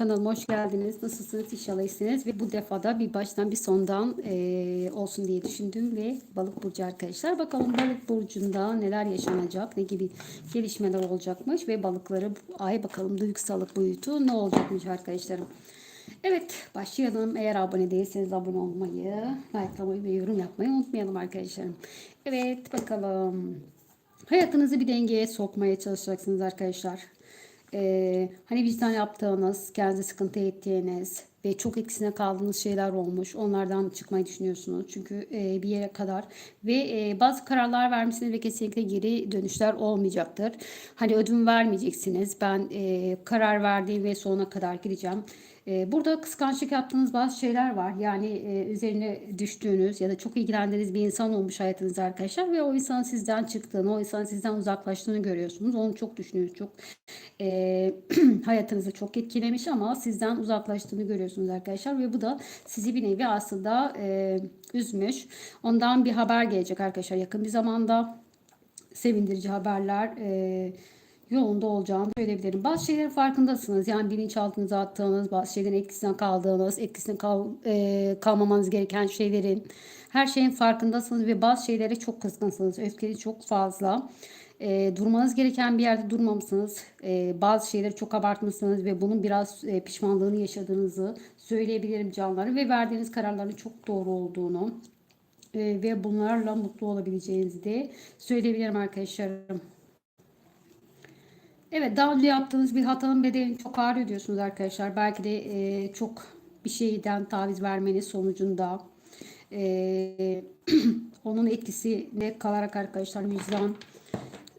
kanalıma hoş geldiniz. Nasılsınız? İnşallah iyisiniz. Ve bu defada bir baştan bir sondan eee, olsun diye düşündüm ve balık burcu arkadaşlar. Bakalım balık burcunda neler yaşanacak, ne gibi gelişmeler olacakmış ve balıkları ay bakalım duygusallık boyutu ne olacakmış arkadaşlarım. Evet başlayalım. Eğer abone değilseniz abone olmayı, likelamayı ve yorum yapmayı unutmayalım arkadaşlarım. Evet bakalım. Hayatınızı bir dengeye sokmaya çalışacaksınız arkadaşlar. Ee, hani vicdan yaptığınız, kendinize sıkıntı ettiğiniz ve çok etkisine kaldığınız şeyler olmuş. Onlardan çıkmayı düşünüyorsunuz. Çünkü e, bir yere kadar ve e, bazı kararlar vermişsiniz ve kesinlikle geri dönüşler olmayacaktır. Hani ödün vermeyeceksiniz. Ben e, karar verdiğim ve sonuna kadar gideceğim. E, burada kıskançlık yaptığınız bazı şeyler var. Yani e, üzerine düştüğünüz ya da çok ilgilendiğiniz bir insan olmuş hayatınızda arkadaşlar ve o insanın sizden çıktığını, o insanın sizden uzaklaştığını görüyorsunuz. Onu çok düşünüyorsunuz. Çok e, hayatınızı çok etkilemiş ama sizden uzaklaştığını görüyorsunuz arkadaşlar ve bu da sizi bir nevi aslında e, üzmüş. Ondan bir haber gelecek arkadaşlar yakın bir zamanda sevindirici haberler e, yolunda olacağını söyleyebilirim. Bazı şeylerin farkındasınız. Yani bilinçaltınıza attığınız, bazı şeylerin etkisinden kaldığınız, etkisinde kal, e, kalmamanız gereken şeylerin, her şeyin farkındasınız ve bazı şeylere çok kızgınsınız. Öfkeniz çok fazla. E, durmanız gereken bir yerde durmamışsınız. E, bazı şeyleri çok abartmışsınız ve bunun biraz e, pişmanlığını yaşadığınızı söyleyebilirim canlarım ve verdiğiniz kararların çok doğru olduğunu e, ve bunlarla mutlu olabileceğinizi de söyleyebilirim arkadaşlarım. Evet daha önce yaptığınız bir hatanın bedelini çok ağır ödüyorsunuz arkadaşlar. Belki de e, çok bir şeyden taviz vermeniz sonucunda e, onun etkisine kalarak arkadaşlar vicdan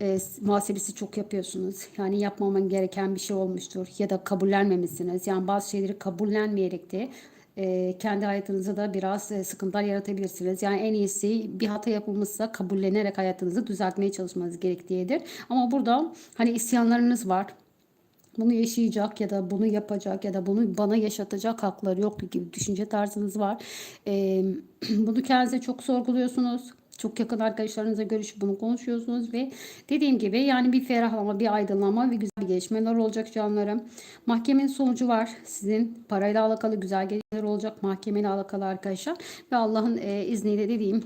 e, muhasebesi çok yapıyorsunuz. Yani yapmaman gereken bir şey olmuştur ya da kabullenmemişsiniz. Yani bazı şeyleri kabullenmeyerek de e, kendi hayatınızda da biraz e, sıkıntılar yaratabilirsiniz. Yani en iyisi bir hata yapılmışsa kabullenerek hayatınızı düzeltmeye çalışmanız gerektiğidir. Ama burada hani isyanlarınız var. Bunu yaşayacak ya da bunu yapacak ya da bunu bana yaşatacak hakları yok gibi düşünce tarzınız var. E, bunu kendinize çok sorguluyorsunuz. Çok yakın arkadaşlarınızla görüşüp bunu konuşuyorsunuz ve dediğim gibi yani bir ferahlama, bir aydınlanma ve güzel gelişmeler olacak canlarım. Mahkemenin sonucu var. Sizin parayla alakalı güzel gelişmeler olacak. Mahkemeyle alakalı arkadaşlar. Ve Allah'ın e, izniyle dediğim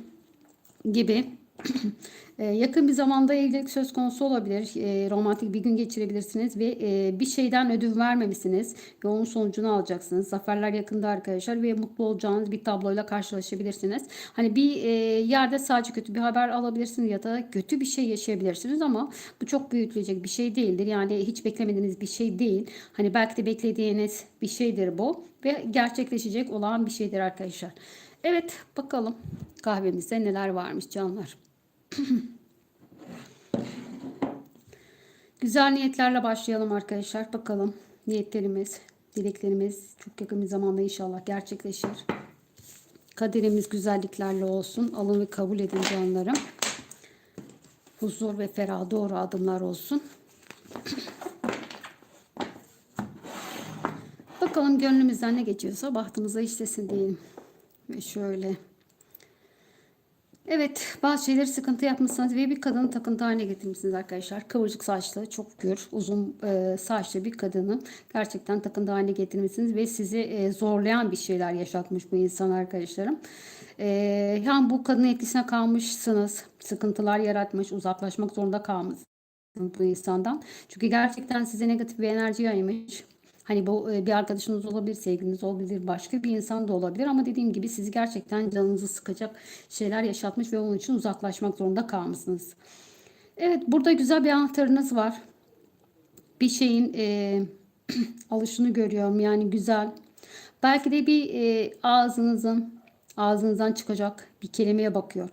gibi yakın bir zamanda evlilik söz konusu olabilir. E, romantik bir gün geçirebilirsiniz ve e, bir şeyden ödün vermemişsiniz ve onun sonucunu alacaksınız. Zaferler yakında arkadaşlar ve mutlu olacağınız bir tabloyla karşılaşabilirsiniz. Hani bir e, yerde sadece kötü bir haber alabilirsiniz ya da kötü bir şey yaşayabilirsiniz ama bu çok büyütülecek bir şey değildir. Yani hiç beklemediğiniz bir şey değil. Hani belki de beklediğiniz bir şeydir bu ve gerçekleşecek olan bir şeydir arkadaşlar. Evet bakalım kahvemizde neler varmış canlar. Güzel niyetlerle başlayalım arkadaşlar. Bakalım niyetlerimiz, dileklerimiz çok yakın bir zamanda inşallah gerçekleşir. Kaderimiz güzelliklerle olsun. Alın ve kabul edin canlarım. Huzur ve ferah doğru adımlar olsun. Bakalım gönlümüzden ne geçiyorsa bahtımıza işlesin diyelim. Ve şöyle Evet bazı şeyleri sıkıntı yapmışsınız ve bir kadını takıntı haline getirmişsiniz arkadaşlar. Kıvırcık saçlı, çok gür, uzun e, saçlı bir kadını gerçekten takıntı haline getirmişsiniz ve sizi e, zorlayan bir şeyler yaşatmış bu insan arkadaşlarım. E, yani bu kadının etkisine kalmışsınız, sıkıntılar yaratmış, uzaklaşmak zorunda kalmışsınız bu insandan. Çünkü gerçekten size negatif bir enerji yaymış. Hani bu e, bir arkadaşınız olabilir, sevgiliniz olabilir, başka bir insan da olabilir ama dediğim gibi sizi gerçekten canınızı sıkacak şeyler yaşatmış ve onun için uzaklaşmak zorunda kalmışsınız. Evet, burada güzel bir anahtarınız var. Bir şeyin e, alışını görüyorum. Yani güzel. Belki de bir e, ağzınızın ağzınızdan çıkacak bir kelimeye bakıyor.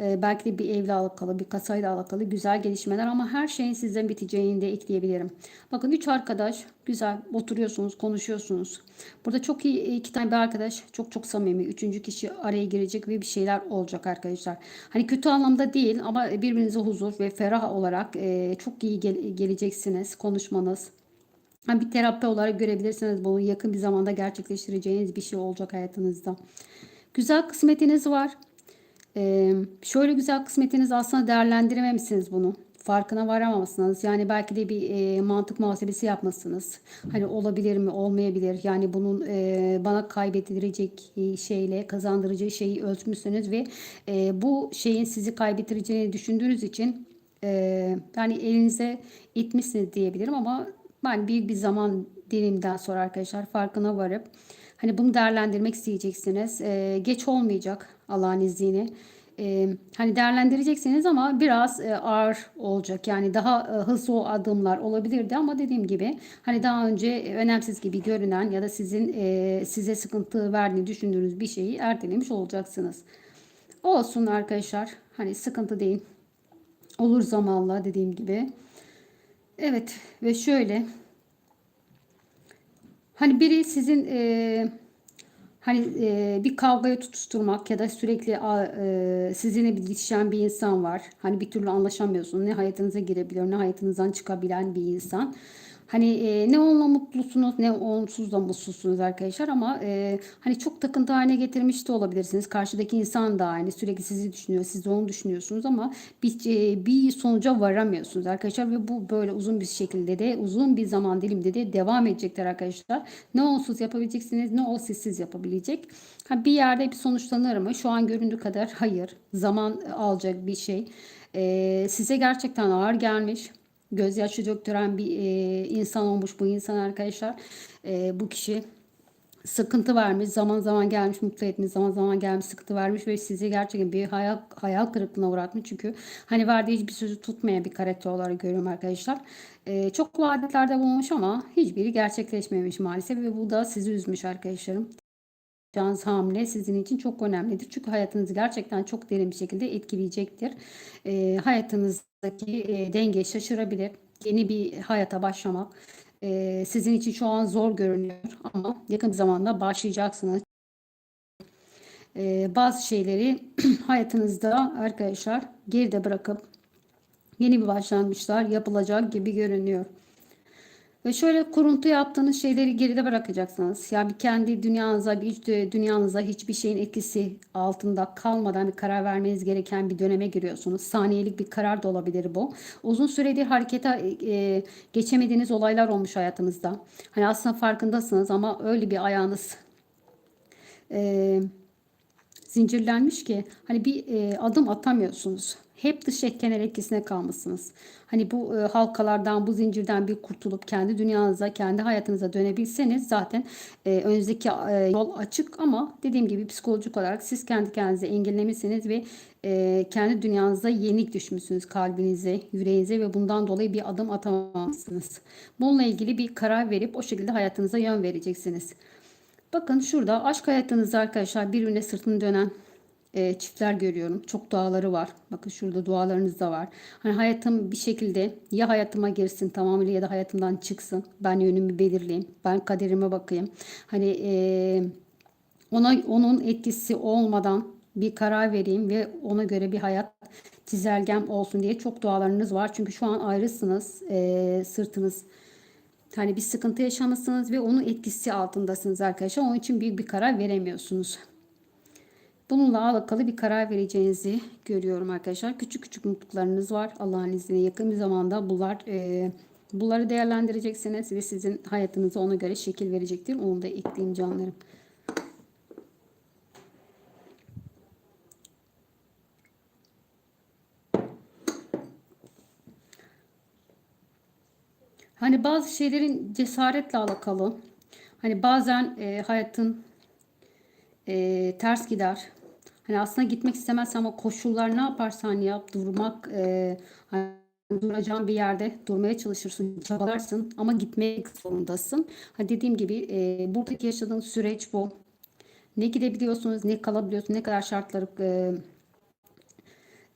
Ee, belki de bir evle alakalı, bir kasayla alakalı güzel gelişmeler ama her şeyin sizden biteceğini de ekleyebilirim. Bakın üç arkadaş güzel oturuyorsunuz, konuşuyorsunuz. Burada çok iyi iki tane bir arkadaş çok çok samimi. Üçüncü kişi araya girecek ve bir şeyler olacak arkadaşlar. Hani kötü anlamda değil ama birbirinize huzur ve ferah olarak e, çok iyi gel geleceksiniz konuşmanız. Bir terapi olarak görebilirsiniz bunu yakın bir zamanda gerçekleştireceğiniz bir şey olacak hayatınızda. Güzel kısmetiniz var. Ee, şöyle güzel kısmetiniz aslında değerlendirememişsiniz bunu. farkına varamamışsınız. Yani belki de bir e, mantık muhasebesi yapmasınız. Hani olabilir mi, olmayabilir. Yani bunun e, bana kaybettirecek e, şeyle kazandıracağı şeyi ölçmüşsünüz ve e, bu şeyin sizi kaybettireceğini düşündüğünüz için e, yani elinize itmişsiniz diyebilirim ama ben büyük bir zaman dilimden sonra arkadaşlar farkına varıp hani bunu değerlendirmek isteyeceksiniz. E, geç olmayacak Allah'ın izniyle e, hani değerlendireceksiniz ama biraz e, ağır olacak. Yani daha e, hızlı adımlar olabilirdi ama dediğim gibi hani daha önce önemsiz gibi görünen ya da sizin e, size sıkıntı verdiğini düşündüğünüz bir şeyi ertelemiş olacaksınız. Olsun arkadaşlar. Hani sıkıntı değil. Olur zamanla dediğim gibi. Evet ve şöyle hani biri sizin e, Hani e, bir kavgaya tutuşturmak ya da sürekli a, e, sizinle bir didişen bir insan var. Hani bir türlü anlaşamıyorsun. Ne hayatınıza girebiliyor ne hayatınızdan çıkabilen bir insan. Hani e, ne onunla mutlusunuz ne onsuz da mutsuzsunuz arkadaşlar ama e, hani çok takıntı haline getirmiş de olabilirsiniz. Karşıdaki insan da aynı sürekli sizi düşünüyor siz de onu düşünüyorsunuz ama bir, e, bir sonuca varamıyorsunuz arkadaşlar ve bu böyle uzun bir şekilde de uzun bir zaman dilimde de devam edecekler arkadaşlar. Ne onsuz yapabileceksiniz ne o sizsiz yapabilecek. Ha, bir yerde bir sonuçlanır mı? Şu an göründüğü kadar hayır. Zaman alacak bir şey. E, size gerçekten ağır gelmiş gözyaşı döktüren bir e, insan olmuş bu insan arkadaşlar. E, bu kişi sıkıntı vermiş, zaman zaman gelmiş mutlu etmiş, zaman zaman gelmiş sıkıntı vermiş ve sizi gerçekten bir hayal, hayal kırıklığına uğratmış. Çünkü hani verdiği hiçbir sözü tutmayan bir karakter olarak görüyorum arkadaşlar. Ee, çok vaatlerde bulunmuş ama hiçbiri gerçekleşmemiş maalesef ve bu da sizi üzmüş arkadaşlarım. Yapacağınız hamle sizin için çok önemlidir. Çünkü hayatınızı gerçekten çok derin bir şekilde etkileyecektir. E, hayatınızdaki e, denge şaşırabilir. Yeni bir hayata başlamak e, sizin için şu an zor görünüyor ama yakın zamanda başlayacaksınız. E, bazı şeyleri hayatınızda arkadaşlar geride bırakıp yeni bir başlangıçlar yapılacak gibi görünüyor. Ve şöyle kuruntu yaptığınız şeyleri geride bırakacaksınız. Yani kendi dünyanıza, bir iç dünyanıza hiçbir şeyin etkisi altında kalmadan bir karar vermeniz gereken bir döneme giriyorsunuz. Saniyelik bir karar da olabilir bu. Uzun süredir harekete e, geçemediğiniz olaylar olmuş hayatınızda. Hani aslında farkındasınız ama öyle bir ayağınız e, zincirlenmiş ki hani bir e, adım atamıyorsunuz hep dış etkenler etkisine kalmışsınız. Hani bu e, halkalardan, bu zincirden bir kurtulup kendi dünyanıza, kendi hayatınıza dönebilseniz zaten e, önünüzdeki e, yol açık ama dediğim gibi psikolojik olarak siz kendi kendinize engellemişsiniz ve e, kendi dünyanıza yenik düşmüşsünüz kalbinize, yüreğinize ve bundan dolayı bir adım atamamışsınız. Bununla ilgili bir karar verip o şekilde hayatınıza yön vereceksiniz. Bakın şurada aşk hayatınızda arkadaşlar birbirine sırtını dönen e, çiftler görüyorum. Çok duaları var. Bakın şurada dualarınız da var. Hani hayatım bir şekilde ya hayatıma girsin tamamıyla ya da hayatımdan çıksın. Ben yönümü belirleyeyim. Ben kaderime bakayım. Hani e, ona onun etkisi olmadan bir karar vereyim ve ona göre bir hayat çizelgem olsun diye çok dualarınız var. Çünkü şu an ayrısınız. E, sırtınız hani bir sıkıntı yaşamışsınız ve onun etkisi altındasınız arkadaşlar. Onun için büyük bir karar veremiyorsunuz. Bununla alakalı bir karar vereceğinizi görüyorum arkadaşlar. Küçük küçük mutluluklarınız var. Allah'ın izniyle yakın bir zamanda bunlar e, bunları değerlendireceksiniz ve sizin hayatınıza ona göre şekil verecektir. Onu da ekleyeyim canlarım. Hani bazı şeylerin cesaretle alakalı. Hani bazen e, hayatın e, ters gider. Hani aslında gitmek istemezsin ama koşullar ne yaparsan yap durmak e, hani duracağın bir yerde durmaya çalışırsın, çabalarsın ama gitmek zorundasın. Hani dediğim gibi e, buradaki yaşadığın süreç bu. Ne gidebiliyorsunuz, ne kalabiliyorsunuz, ne kadar şartları e,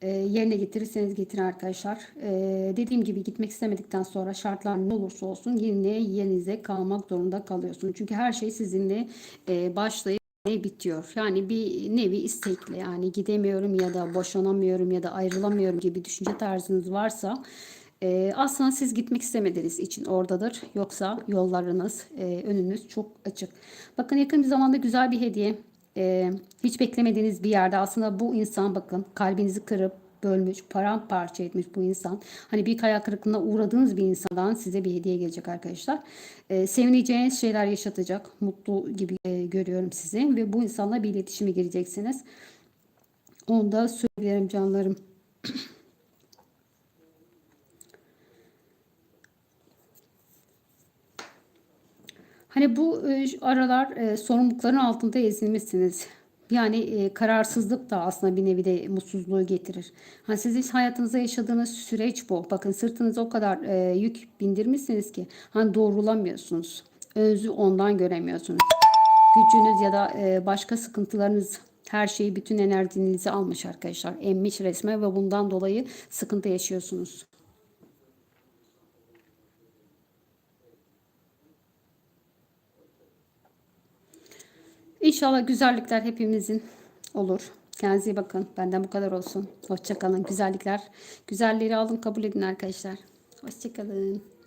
e, yerine getirirseniz getirin arkadaşlar. E, dediğim gibi gitmek istemedikten sonra şartlar ne olursa olsun yine yerinize kalmak zorunda kalıyorsunuz. Çünkü her şey sizinle e, başlayıp bitiyor. Yani bir nevi istekli yani gidemiyorum ya da boşanamıyorum ya da ayrılamıyorum gibi düşünce tarzınız varsa e, aslında siz gitmek istemediğiniz için oradadır. Yoksa yollarınız, e, önünüz çok açık. Bakın yakın bir zamanda güzel bir hediye. E, hiç beklemediğiniz bir yerde aslında bu insan bakın kalbinizi kırıp bölmüş, paramparça etmiş bu insan. Hani bir kaya kırıklığına uğradığınız bir insandan size bir hediye gelecek arkadaşlar. Ee, sevineceğiniz şeyler yaşatacak. Mutlu gibi e, görüyorum sizi. Ve bu insanla bir iletişime gireceksiniz. Onu da söylerim canlarım. Hani bu e, aralar e, sorumlulukların altında ezilmişsiniz. Yani e, kararsızlık da aslında bir nevi de mutsuzluğu getirir. Hani sizin hayatınızda yaşadığınız süreç bu. Bakın sırtınıza o kadar yük bindirmişsiniz ki hani doğrulamıyorsunuz. Özü ondan göremiyorsunuz. Gücünüz ya da başka sıkıntılarınız her şeyi bütün enerjinizi almış arkadaşlar. Emmiş resme ve bundan dolayı sıkıntı yaşıyorsunuz. İnşallah güzellikler hepimizin olur. Kendinize iyi bakın. Benden bu kadar olsun. Hoşçakalın. Güzellikler. Güzelleri alın kabul edin arkadaşlar. Hoşçakalın.